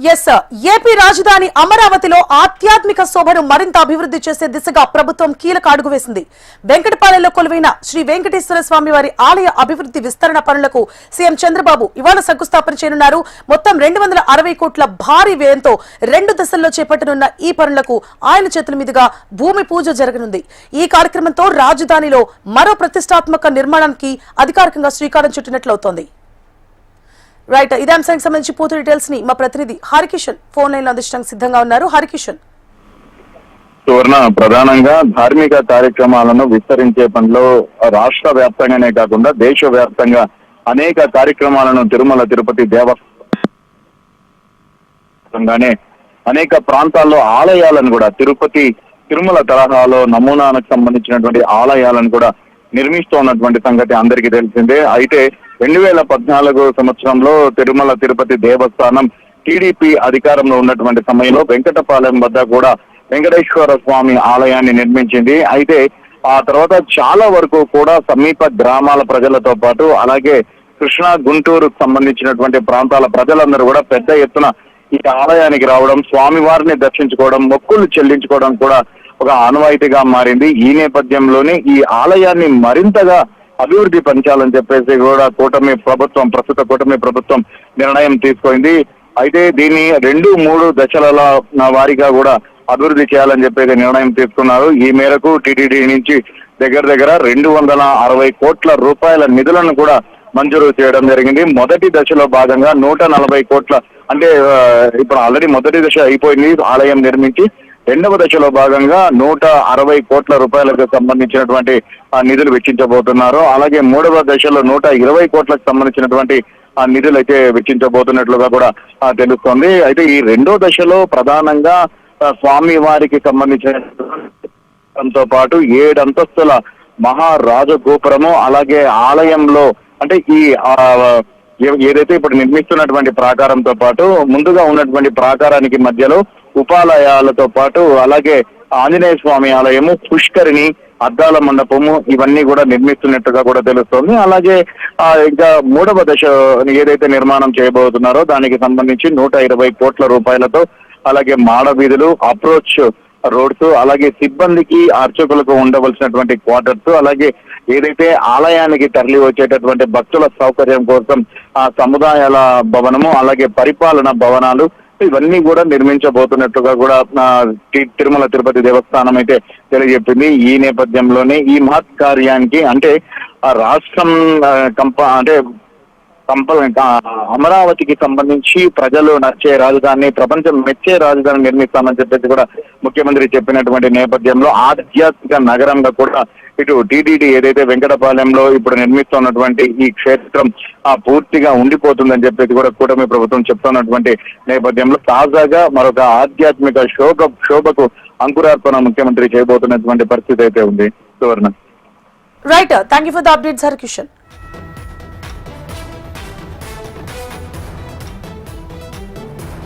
Yes AP రాజధాని అమరావతిలో ఆధ్యాత్మిక శోభను మరింత అభివృద్ధి చేసే దిశగా ప్రభుత్వం కీలక అడుగు వేసింది. వెంకటపాలెంలో కొలువైన శ్రీ వెంకటేశ్వర స్వామి వారి ఆలయ అభివృద్ధి విస్తరణ పనులకు సీఎం చంద్రబాబు ఇవాళ శంకుస్థాపన చేయనున్నారు. మొత్తం రెండు వందల అరవై కోట్ల భారీ వ్యయంతో రెండు దశల్లో చేపట్టనున్న ఈ పనులకు ఆయన చేతుల మీదుగా భూమి పూజ జరగనుంది. ఈ కార్యక్రమంతో రాజధానిలో మరో ప్రతిష్టాత్మక నిర్మాణానికి అధికారికంగా శ్రీకారం చుట్టినట్లవుతోంది. రైట్ ఇదే అంశానికి సంబంధించి పూర్తి డీటెయిల్స్ని మా ప్రతినిధి హరికిషన్ ఫోన్ లైన్లో అందించడానికి సిద్ధంగా ఉన్నారు. హరికిషన్. సువర్ణ ప్రధానంగా ధార్మిక కార్యక్రమాలను విస్తరించే పనిలో రాష్ట్ర వ్యాప్తంగానే కాకుండా దేశ వ్యాప్తంగా అనేక కార్యక్రమాలను తిరుమల తిరుపతి దేవస్థానంగానే అనేక ప్రాంతాల్లో ఆలయాలను కూడా తిరుపతి తిరుమల తరహాలో నమూనాలకు సంబంధించినటువంటి ఆలయాలను కూడా నిర్మిస్తూ ఉన్నటువంటి సంగతి అందరికీ తెలిసిందే. అయితే రెండు వేల పద్నాలుగు సంవత్సరంలో తిరుమల తిరుపతి దేవస్థానం టీడీపీ అధికారంలో ఉన్నటువంటి సమయంలో వెంకటపాలెం వద్ద కూడా వెంకటేశ్వర స్వామి ఆలయాన్ని నిర్మించింది. అయితే ఆ తర్వాత చాలా వరకు కూడా సమీప గ్రామాల ప్రజలతో పాటు అలాగే కృష్ణా గుంటూరుకు సంబంధించినటువంటి ప్రాంతాల ప్రజలందరూ కూడా పెద్ద ఎత్తున ఈ ఆలయానికి రావడం స్వామివారిని దర్శించుకోవడం మొక్కులు చెల్లించుకోవడం కూడా ఒక ఆనవాయితీగా మారింది. ఈ నేపథ్యంలోనే ఈ ఆలయాన్ని మరింతగా అభివృద్ధి పంచాలని చెప్పేసి కూడా కూటమి ప్రభుత్వం ప్రస్తుత కూటమి ప్రభుత్వం నిర్ణయం తీసుకుంది. అయితే దీన్ని రెండు మూడు దశల వారీగా కూడా అభివృద్ధి చేయాలని చెప్పేసి నిర్ణయం తీసుకున్నారు. ఈ మేరకు టీటీడీ నుంచి దగ్గర దగ్గర రెండు వందల అరవై కోట్ల రూపాయల నిధులను కూడా మంజూరు చేయడం జరిగింది. మొదటి దశలో భాగంగా నూట నలభై కోట్ల అంటే ఇప్పుడు ఆల్రెడీ మొదటి దశ అయిపోయింది ఆలయం నిర్మించి. రెండవ దశలో భాగంగా నూట అరవై కోట్ల రూపాయలకు సంబంధించినటువంటి ఆ నిధులు వెచ్చించబోతున్నారు. అలాగే మూడవ దశలో నూట ఇరవై కోట్లకు సంబంధించినటువంటి ఆ నిధులు అయితే వెచ్చించబోతున్నట్లుగా కూడా తెలుస్తోంది. అయితే ఈ రెండో దశలో ప్రధానంగా స్వామి వారికి సంబంధించిన పాటు ఏడు అంతస్తుల మహారాజ అలాగే ఆలయంలో అంటే ఈ ఏదైతే ఇప్పుడు నిర్మిస్తున్నటువంటి ప్రాకారంతో పాటు ముందుగా ఉన్నటువంటి ప్రాకారానికి మధ్యలో ఉపాలయాలతో పాటు అలాగే ఆంజనేయ స్వామి ఆలయము పుష్కరిణి అద్దాల మండపము ఇవన్నీ కూడా నిర్మిస్తున్నట్టుగా కూడా తెలుస్తోంది. అలాగే ఇంకా మూడవ దశ ఏదైతే నిర్మాణం చేయబోతున్నారో దానికి సంబంధించి నూట ఇరవై కోట్ల రూపాయలతో అలాగే మాడ వీధులు అప్రోచ్ రోడ్స్ అలాగే సిబ్బందికి అర్చకులకు ఉండవలసినటువంటి క్వార్టర్స్ అలాగే ఏదైతే ఆలయానికి తరలి వచ్చేటటువంటి భక్తుల సౌకర్యం కోసం ఆ సముదాయాల భవనము అలాగే పరిపాలన భవనాలు ఇవన్నీ కూడా నిర్మించబోతున్నట్టుగా కూడా తిరుమల తిరుపతి దేవస్థానం అయితే తెలియజెప్పింది. ఈ నేపథ్యంలోనే ఈ మహత్ కార్యానికి అంటే ఆ రాష్ట్రం కంప అంటే కంపల్ అమరావతికి సంబంధించి ప్రజలు నచ్చే రాజధాని ప్రపంచం మెచ్చే రాజధాని నిర్మిస్తామని చెప్పేసి కూడా ముఖ్యమంత్రి చెప్పినటువంటి నేపథ్యంలో ఆధ్యాత్మిక నగరంగా కూడా ఇటు టీటీడీ ఏదైతే వెంకటపాలెంలో ఇప్పుడు నిర్మిస్తున్నటువంటి ఈ క్షేత్రం ఆ పూర్తిగా ఉండిపోతుందని చెప్పేసి కూడా కూటమి ప్రభుత్వం చెప్తున్నటువంటి నేపథ్యంలో తాజాగా మరొక ఆధ్యాత్మిక శోభ శోభకు అంకురార్పణ ముఖ్యమంత్రి చేయబోతున్నటువంటి పరిస్థితి అయితే ఉంది. Suvarna. Right thank you for the updates Harikishan